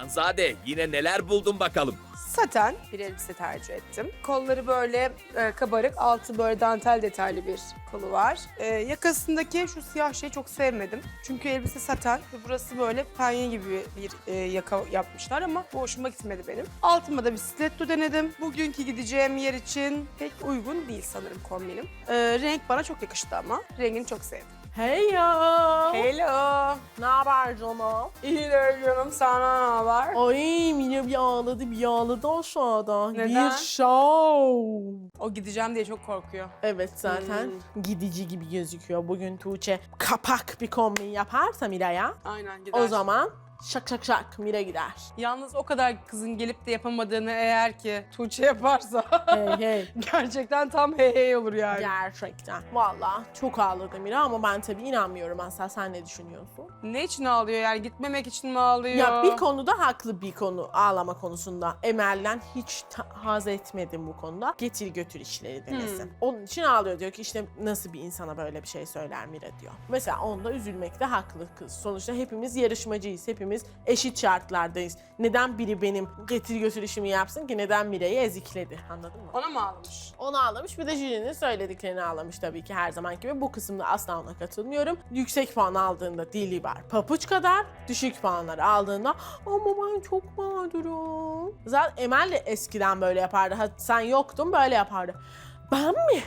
Hanzade yine neler buldun bakalım. Saten bir elbise tercih ettim. Kolları böyle e, kabarık, altı böyle dantel detaylı bir kolu var. E, yakasındaki şu siyah şeyi çok sevmedim. Çünkü elbise saten ve burası böyle penye gibi bir e, yaka yapmışlar ama bu hoşuma gitmedi benim. Altıma da bir stiletto denedim. Bugünkü gideceğim yer için pek uygun değil sanırım kombinim. E, renk bana çok yakıştı ama. Rengini çok sevdim. Ya. Hello. Ne haber canım? İyidir canım sana ne haber? Ay Mine bir ağladı bir ağladı aşağıda. Neden? Bir show. O gideceğim diye çok korkuyor. Evet zaten gidici gibi gözüküyor. Bugün Tuğçe kapak bir kombin yaparsa Mira'ya Aynen gider. o zaman şak şak şak Mira gider. Yalnız o kadar kızın gelip de yapamadığını eğer ki Tuğçe yaparsa hey hey. gerçekten tam hey hey olur yani. Gerçekten. Valla çok ağladı Mira ama ben tabii inanmıyorum asla. Sen ne düşünüyorsun? Ne için ağlıyor yani? Gitmemek için mi ağlıyor? Ya bir konuda haklı bir konu ağlama konusunda. Emel'den hiç ta- haz etmedim bu konuda. Getir götür işleri demesin. Hmm. Onun için ağlıyor diyor ki işte nasıl bir insana böyle bir şey söyler Mira diyor. Mesela onda üzülmekte haklı kız. Sonuçta hepimiz yarışmacıyız. Hepimiz eşit şartlardayız. Neden biri benim getir götür işimi yapsın ki neden Mira'yı ezikledi anladın mı? Ona mı ağlamış? Onu ağlamış bir de jürinin söylediklerini ağlamış tabii ki her zaman gibi. Bu kısımda asla ona katılmıyorum. Yüksek puan aldığında dili var papuç kadar. Düşük puanlar aldığında ama ben çok mağdurum. Zaten Emel de eskiden böyle yapardı. Ha, sen yoktun böyle yapardı. Ben mi?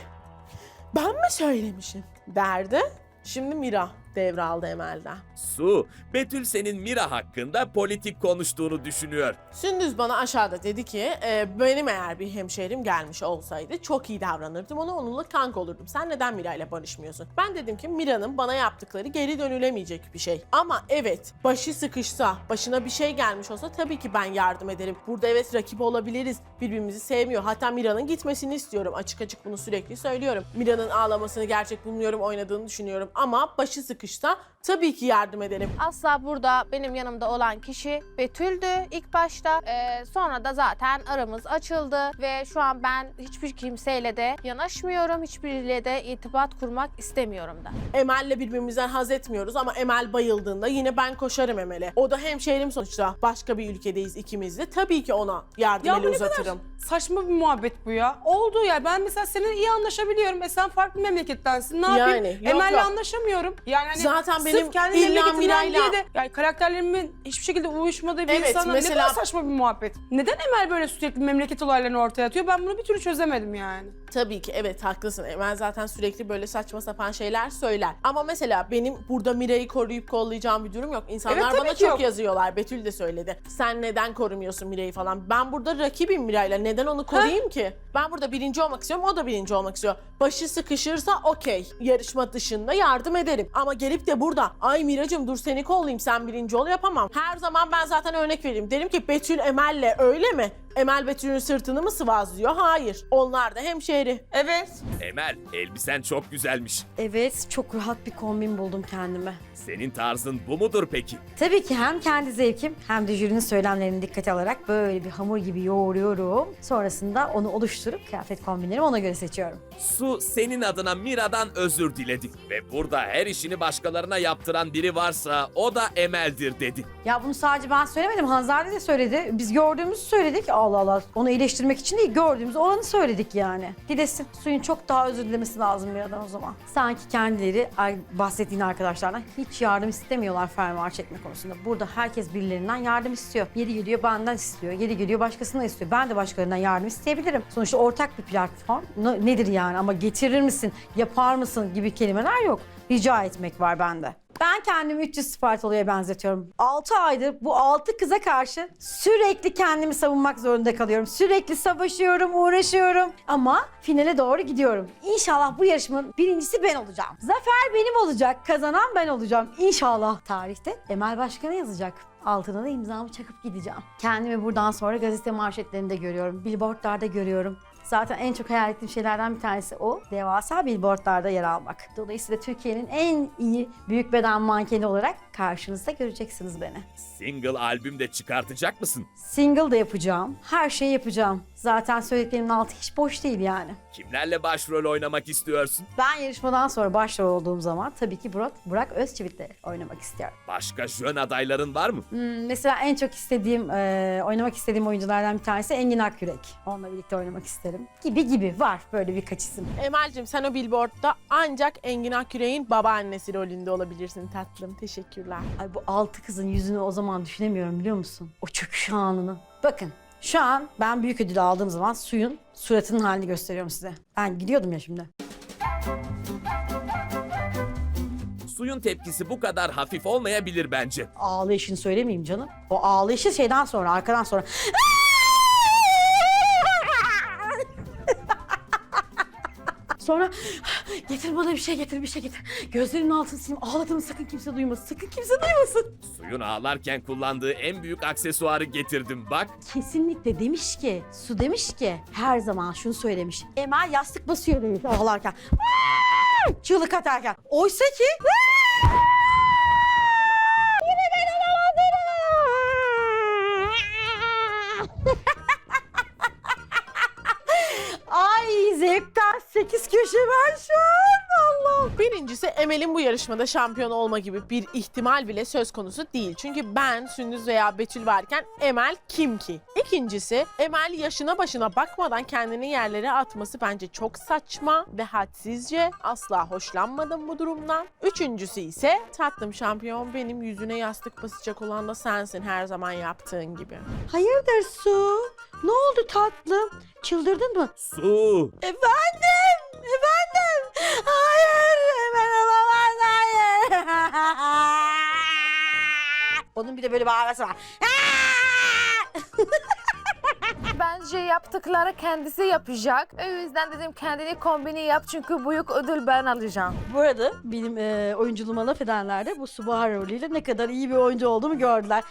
Ben mi söylemişim? Derdi. Şimdi Mira devraldı Emel'den. Su, Betül senin Mira hakkında politik konuştuğunu düşünüyor. Sündüz bana aşağıda dedi ki e, benim eğer bir hemşehrim gelmiş olsaydı çok iyi davranırdım ona onunla kanka olurdum. Sen neden Mira ile barışmıyorsun? Ben dedim ki Mira'nın bana yaptıkları geri dönülemeyecek bir şey. Ama evet başı sıkışsa, başına bir şey gelmiş olsa tabii ki ben yardım ederim. Burada evet rakip olabiliriz. Birbirimizi sevmiyor. Hatta Mira'nın gitmesini istiyorum. Açık açık bunu sürekli söylüyorum. Mira'nın ağlamasını gerçek bulmuyorum, oynadığını düşünüyorum. Ama başı sıkışsa tabii ki yardım ederim. Asla burada benim yanımda olan kişi Betül'dü ilk başta. Ee, sonra da zaten aramız açıldı ve şu an ben hiçbir kimseyle de yanaşmıyorum. Hiçbiriyle de irtibat kurmak istemiyorum da. Emel'le birbirimizden haz etmiyoruz ama Emel bayıldığında yine ben koşarım Emel'e. O da hemşehrim sonuçta. Başka bir ülkedeyiz ikimiz de. Tabii ki ona yardım Ya eli bu ne kadar uzatırım. saçma bir muhabbet bu ya. Oldu ya ben mesela seninle iyi anlaşabiliyorum. E sen farklı memlekettensin. Ne yapayım? Yani, yok, Emel'le yok. anlaşamıyorum. Yani hani Zaten sırf benim kendi illa memleketimden Miray'la- diye de yani karakterlerimin hiçbir şekilde uyuşmadığı bir Evet, insanla ne mesela- kadar saçma bir muhabbet. Neden Emel böyle sürekli memleket olaylarını ortaya atıyor? Ben bunu bir türlü çözemedim yani. Tabii ki evet haklısın. Emel zaten sürekli böyle saçma sapan şeyler söyler. Ama mesela benim burada Mira'yı koruyup kollayacağım bir durum yok. İnsanlar tabii bana ki çok yok. yazıyorlar. Betül de söyledi. Sen neden korumuyorsun Mira'yı falan. Ben burada rakibim Mira'yla. Neden onu koruyayım ki? Ben burada birinci olmak istiyorum. O da birinci olmak istiyor. Başı sıkışırsa okey. Yarışma dışında yardım ederim. Ama gelip de burada ay Miracım dur seni kollayayım sen birinci ol yapamam. Her zaman ben zaten örnek vereyim. Derim ki Betül Emel'le öyle mi? Emel Betül'ün sırtını mı sıvazlıyor? Hayır. Onlar da hemşehri. Evet. Emel, elbisen çok güzelmiş. Evet, çok rahat bir kombin buldum kendime. Senin tarzın bu mudur peki? Tabii ki hem kendi zevkim hem de jürinin söylemlerini dikkate alarak böyle bir hamur gibi yoğuruyorum. Sonrasında onu oluşturup kıyafet kombinlerimi ona göre seçiyorum. Su senin adına Mira'dan özür diledi. Ve burada her işini başkalarına yaptıran biri varsa o da Emel'dir dedi. Ya bunu sadece ben söylemedim, Hanzade de söyledi. Biz gördüğümüzü söyledik. Allah Allah, onu iyileştirmek için değil, gördüğümüz olanı söyledik yani. Dilesin, suyun çok daha özür dilemesi lazım bir adam o zaman. Sanki kendileri bahsettiğin arkadaşlardan hiç yardım istemiyorlar fermuar çekme konusunda. Burada herkes birilerinden yardım istiyor. Yeri geliyor benden istiyor, yeri geliyor başkasından istiyor. Ben de başkalarından yardım isteyebilirim. Sonuçta ortak bir platform. Ne- nedir yani ama getirir misin, yapar mısın gibi kelimeler yok. Rica etmek var bende. Ben kendimi 300 Spartalı'ya benzetiyorum. 6 aydır bu 6 kıza karşı sürekli kendimi savunmak zorunda kalıyorum. Sürekli savaşıyorum, uğraşıyorum ama finale doğru gidiyorum. İnşallah bu yarışmanın birincisi ben olacağım. Zafer benim olacak, kazanan ben olacağım. İnşallah tarihte Emel Başkan'a yazacak. Altına da imzamı çakıp gideceğim. Kendimi buradan sonra gazete manşetlerinde görüyorum, billboardlarda görüyorum. Zaten en çok hayal ettiğim şeylerden bir tanesi o. Devasa billboardlarda yer almak. Dolayısıyla Türkiye'nin en iyi büyük beden mankeni olarak karşınızda göreceksiniz beni. Single albüm de çıkartacak mısın? Single da yapacağım. Her şeyi yapacağım. Zaten söylediklerimin altı hiç boş değil yani. Kimlerle başrol oynamak istiyorsun? Ben yarışmadan sonra başrol olduğum zaman tabii ki Burak, Burak Özçivit'le oynamak istiyorum. Başka jön adayların var mı? Hmm, mesela en çok istediğim, e, oynamak istediğim oyunculardan bir tanesi Engin Akyürek. Onunla birlikte oynamak isterim. Gibi gibi var böyle birkaç isim. Emel'cim sen o billboardda ancak Engin Aküre'nin babaannesi rolünde olabilirsin tatlım. Teşekkürler. Ay bu altı kızın yüzünü o zaman düşünemiyorum biliyor musun? O çöküş anını. Bakın şu an ben büyük ödül aldığım zaman suyun suratının halini gösteriyorum size. Ben gidiyordum ya şimdi. Suyun tepkisi bu kadar hafif olmayabilir bence. Ağlayışını söylemeyeyim canım. O ağlayışı şeyden sonra, arkadan sonra. Sonra getir bana bir şey getir bir şey getir. Gözlerimin altını sileyim. Ağladığımı sakın kimse duymasın. Sakın kimse duymasın. Suyun ağlarken kullandığı en büyük aksesuarı getirdim bak. Kesinlikle demiş ki, su demiş ki her zaman şunu söylemiş. Emel yastık basıyor demiş ağlarken. Çığlık atarken. Oysa ki Emel'in bu yarışmada şampiyon olma gibi bir ihtimal bile söz konusu değil. Çünkü ben, Sündüz veya Betül varken Emel kim ki? İkincisi Emel yaşına başına bakmadan kendini yerlere atması bence çok saçma ve hadsizce. Asla hoşlanmadım bu durumdan. Üçüncüsü ise tatlım şampiyon benim yüzüne yastık basacak olan da sensin her zaman yaptığın gibi. Hayırdır Su? Ne oldu tatlım? Çıldırdın mı? Su! Efendim, efendim. Hayır, Onun bir de böyle bağırması var. Bence yaptıkları kendisi yapacak. E, o yüzden dedim kendini kombini yap çünkü büyük ödül ben alacağım. Bu arada benim e, oyunculuğuma laf edenler de bu Subaru ile ne kadar iyi bir oyuncu olduğumu gördüler.